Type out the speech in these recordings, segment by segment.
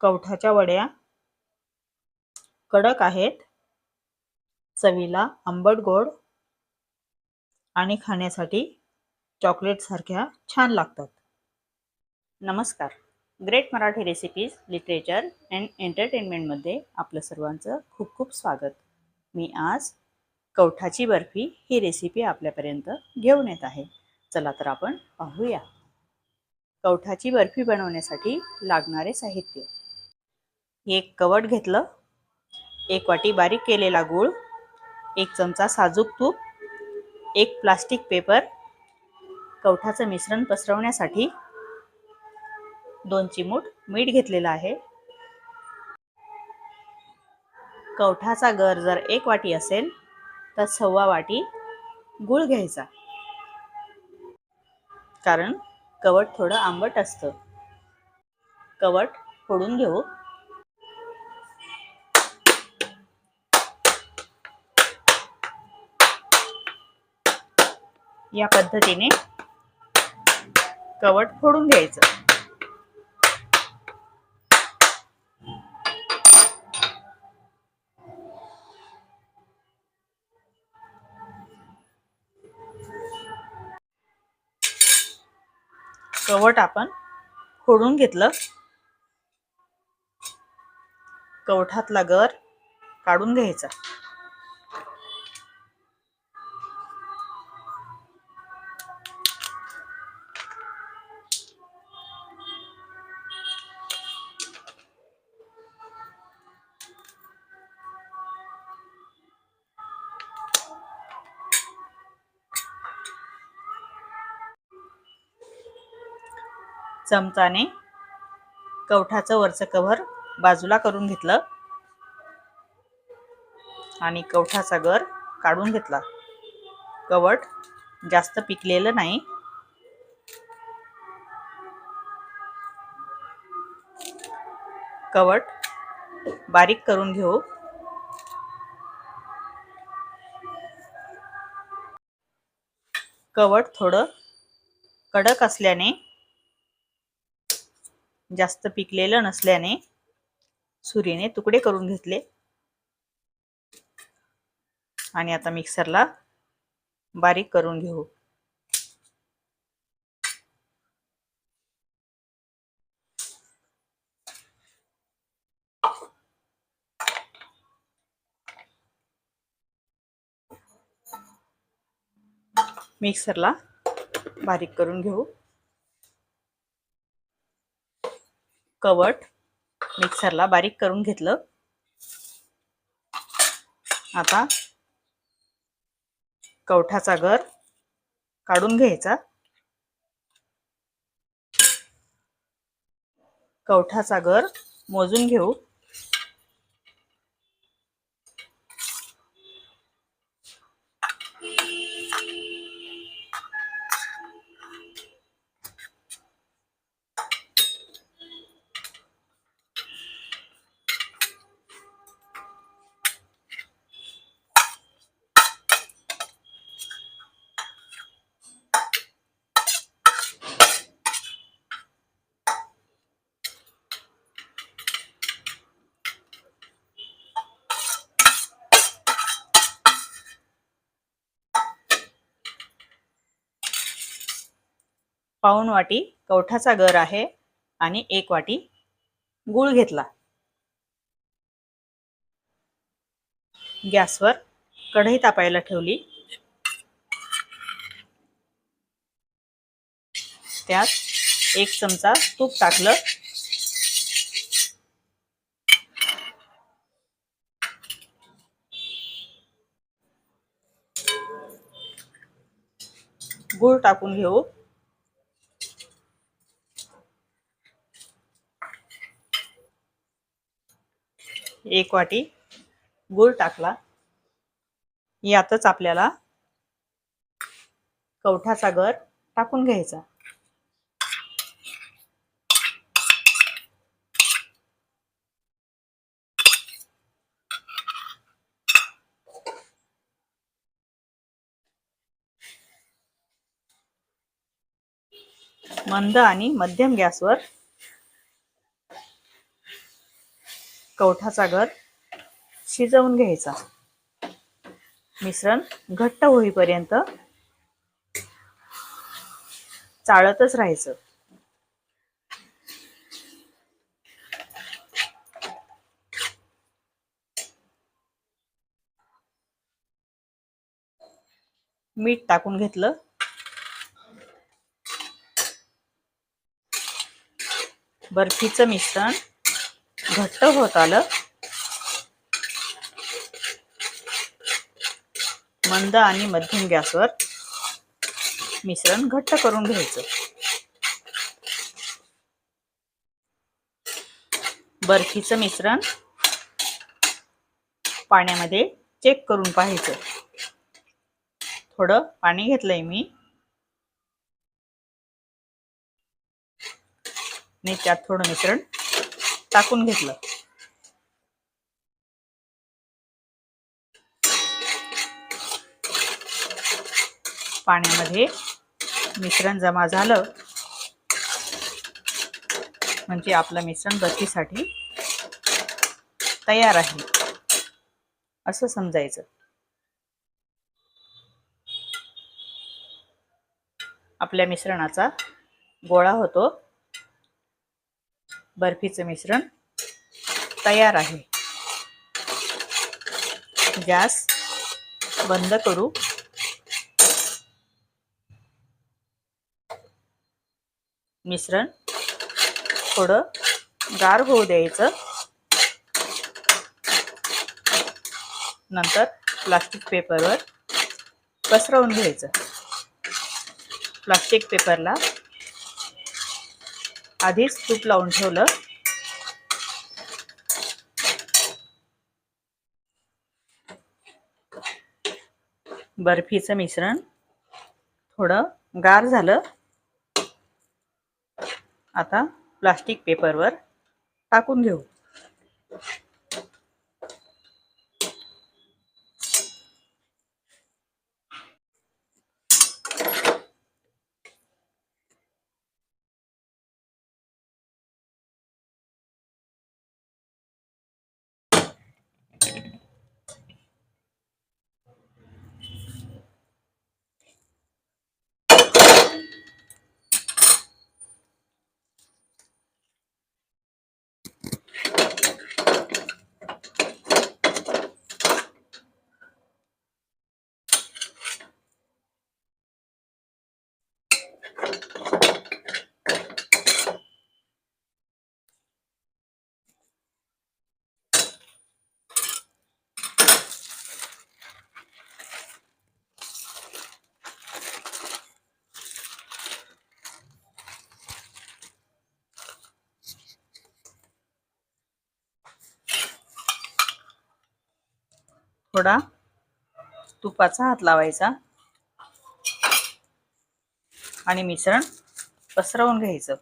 कवठाच्या वड्या कडक आहेत. चवीला आंबट गोड आणि खाण्यासाठी चॉकलेटसारख्या छान लागतात. नमस्कार. Great Marathi recipes literature and एंटरटेनमेंटमध्ये आपलं सर्वांचं खूप खूप स्वागत. मी आज कवठाची बर्फी ही रेसिपी आपल्यापर्यंत घेऊन येत आहे. चला तर आपण पाहूया. कवठाची बर्फी बनवण्यासाठी लागणारे साहित्य. एक कवट घेतलं एक वाटी बारीक केलेला गूळ एक चमचा साजूक तूप एक प्लास्टिक पेपर कवठाचं मिश्रण पसरवण्यासाठी दोन चिमूट मीठ घेतलेलं आहे. कवठाचा गर जर एक वाटी असेल तर सव्वा वाटी गूळ घ्यायचा. कारण कवट थोडं आंबट असतं. कवट फोडून घेऊ. या पद्धतीने कवट फोडून घ्यायचं. कवट आपण फोडून घेतलं. कवठातला गर काढून घ्यायचा. चमचाने कवठाचं वरचं कव्हर बाजूला करून घेतलं. आणि कवठाचा गर काढून घेतला. कवट जास्त पिकलेलं नाही. कवट बारीक करून घेऊ. कवट थोडं कडक असल्याने जास्त पिकलेलं नसल्याने सुरीने तुकडे करून घेतले. आणि आता मिक्सरला बारीक करून घेऊ. मिक्सरला बारीक करून घेऊ. कवट मिक्सरला बारीक करून घेतलं. आता कवठाचा गर काढून घ्यायचा. कवठाचा गर मोजून घेऊ. पाऊण वाटी कवठाचा गर आहे आणि एक वाटी गूळ घेतला. गॅसवर कढई तापायला ठेवली. त्यात एक चमचा तूप टाकलं. गूळ टाकून घेऊ. एक वाटी गूळ टाकला. यातच आपल्याला कवठाचा गर टाकून घ्यायचा. मंद आणि मध्यम गॅसवर कवठाचा गर शिजवून घ्यायचा. मिश्रण घट्ट होईपर्यंत चाळतच राहायचं. मीठ टाकून घेतलं. बर्फीचं मिश्रण घट्ट होत आलं. मंद आणि मध्यम गॅसवर मिश्रण घट्ट करून घ्यायचं. बर्फीचं मिश्रण पाण्यामध्ये चेक करून पाहायचं. थोडं पाणी घेतलंय मी. आणि त्यात थोडं मिश्रण टाकून घेतलं. पाण्यामध्ये मिश्रण जमा झालं. म्हणजे आपलं मिश्रण बत्तीसाठी तयार आहे. असं समजायचं. आपल्या मिश्रणाचा गोळा होतो. बर्फीचं मिश्रण तयार आहे. गॅस बंद करू. मिश्रण थोडं गार होऊ द्यायचं. नंतर प्लास्टिक पेपरवर पसरवून घ्यायचं. प्लास्टिक पेपरला आधीच तूप लावून ठेवलं. बर्फीचं मिश्रण थोडं गार झालं. आता प्लास्टिक पेपरवर टाकून घेऊ. थोडा तुपाचा हात लावायचा. आणि मिश्रण पसरवून घ्यायचं.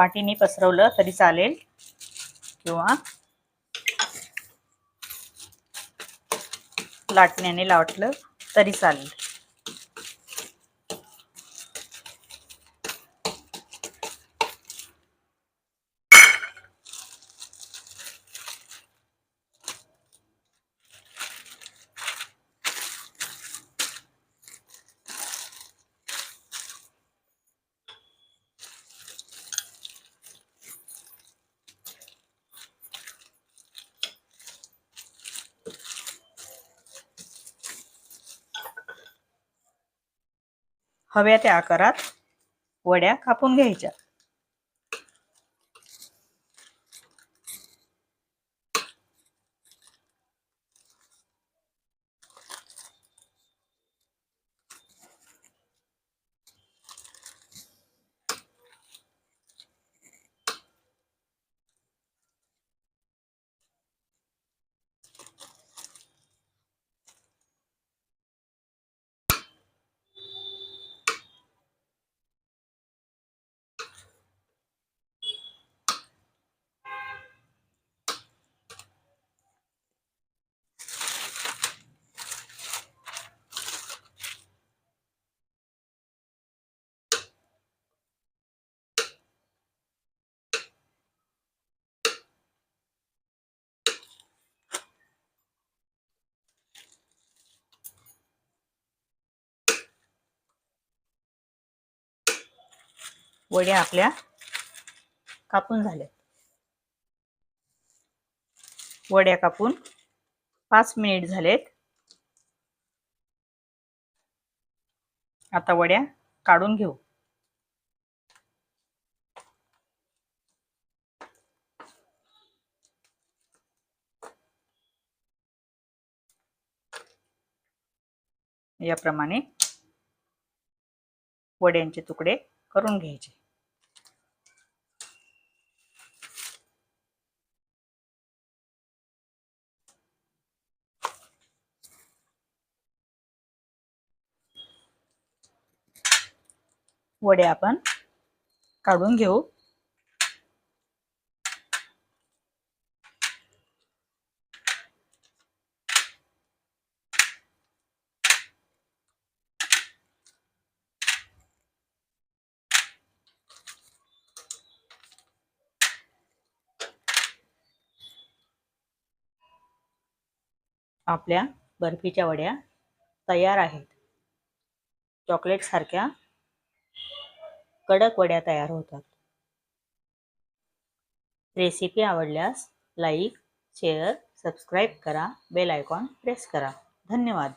वाटीने पसरवलं तरी चालेल. किंवा लाटण्याने लाटलं तरी चालेल. हव्या त्या आकारात वड्या कापून घ्यायच्या. वड्या आपल्या कापून झाल्या वड्या कापून पाच मिनिट झालेत. आता वड्या काढून घेऊ. याप्रमाणे वड्यांचे तुकडे करून घ्यायचे. वडे आपण काढून घेऊ. आपल्या बर्फीच्या वड्या तयार आहेत. चॉकलेट सारख्या कडक वड्या तयार होतात. रेसिपी आवडल्यास लाईक शेअर सबस्क्राईब करा. बेल आयकॉन प्रेस करा. धन्यवाद.